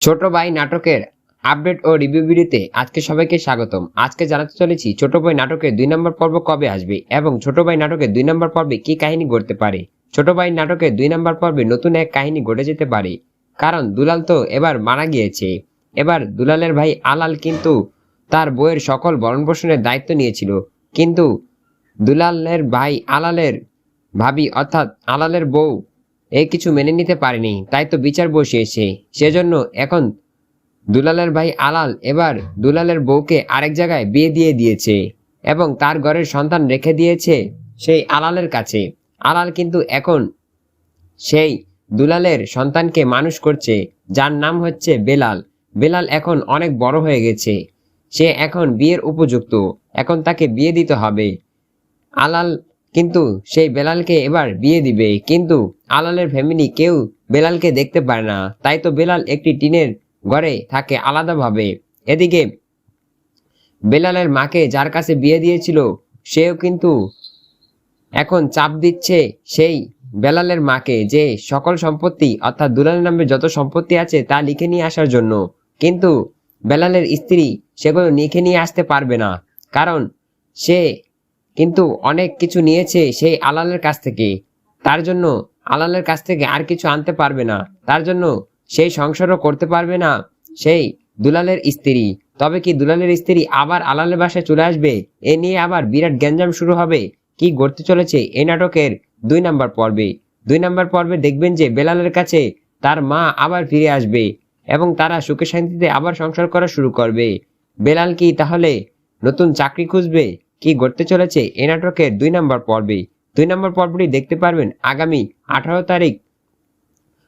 ছোট ভাই নাটকের আপডেট ও রিভিউ ভিডিওতে আজকে সবাইকে স্বাগতম। আজকে জানাতে চলেছি ছোট ভাই নাটকের দুই নম্বর পর্ব কবে আসবে এবং ছোট ভাই নাটকের দুই নম্বর পর্বে কি কাহিনী ঘটতে পারে? ছোট ভাই নাটকের দুই নম্বর পর্বে নতুন এক কাহিনী ঘটে যেতে পারে। কারণ দুলাল তো এবার মারা গিয়েছে। এবার দুলালের ভাই আলাল কিন্তু তার বইয়ের সকল ভরণ পোষণের দায়িত্ব নিয়েছিল। কিন্তু দুলালের ভাই আলালের ভাবি অর্থাৎ আলালের বউ এই কিছু মেনে নিতে পারেনি, তাই তো বিচার বসিয়েছে। সেজন্য এখন দুলালের ভাই আলাল এবার দুলালের বউকে আরেক জায়গায় বিয়ে দিয়ে দিয়েছে এবং তার ঘরের সন্তান রেখে দিয়েছে সেই আলালের কাছে। আলাল কিন্তু এখন সেই দুলালের সন্তানকে মানুষ করছে, যার নাম হচ্ছে বেলাল। বেলাল এখন অনেক বড় হয়ে গেছে। সে এখন বিয়ের উপযুক্ত। এখন তাকে বিয়ে দিতে হবে। আলাল কিন্তু সেই বেলালকে এবার বিয়ে দিবে। কিন্তু আলালের ফ্যামিলি কেউ বেলালকে দেখতে পারে না। তাই তো বেলাল একটি টিনের ঘরে থাকে আলাদাভাবে। এদিকে বেলালের মাকে যার কাছে বিয়ে দিয়েছিল, সেও কিন্তু এখন চাপ দিচ্ছে সেই বেলালের মাকে যে সকল সম্পত্তি, অর্থাৎ দুলালের নামে যত সম্পত্তি আছে তা লিখে নিয়ে আসার জন্য। কিন্তু বেলালের স্ত্রী সেগুলো লিখে নিয়ে আসতে পারবে না। কারণ সে কিন্তু অনেক কিছু নিয়েছে সেই আলালের কাছ থেকে। তার জন্য আলালের কাছ থেকে আর কিছু আনতে পারবে না। তার জন্য সেই সংসারও করতে পারবে না সেই দুলালের স্ত্রী। তবে কি দুলালের স্ত্রী আবার আলালের বাসায় চলে আসবে? এ নিয়ে আবার বিরাট গ্যাঞ্জাম শুরু হবে। কি ঘটতে চলেছে এই নাটকের দুই নাম্বার পর্বে। দুই নাম্বার পর্বে দেখবেন যে বেলালের কাছে তার মা আবার ফিরে আসবে এবং তারা সুখে শান্তিতে আবার সংসার করা শুরু করবে। বেলাল কি তাহলে নতুন চাকরি খুঁজবে? কি ঘটতে চলেছে এই নাটকের দুই নম্বর পর্বে। দুই নম্বর পর্বটি দেখতে পারবেন আগামী আঠারো তারিখ,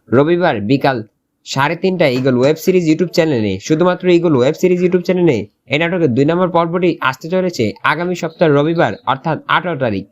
রবিবার বিকাল সাড়ে তিনটা ইগল ওয়েব সিরিজ ইউটিউব চ্যানেলে শুধুমাত্র ইগল ওয়েব সিরিজ ইউটিউব চ্যানেলে এই নাটকের দুই নম্বর পর্বটি আসতে চলেছে আগামী সপ্তাহ রবিবার, অর্থাৎ আঠারো তারিখ।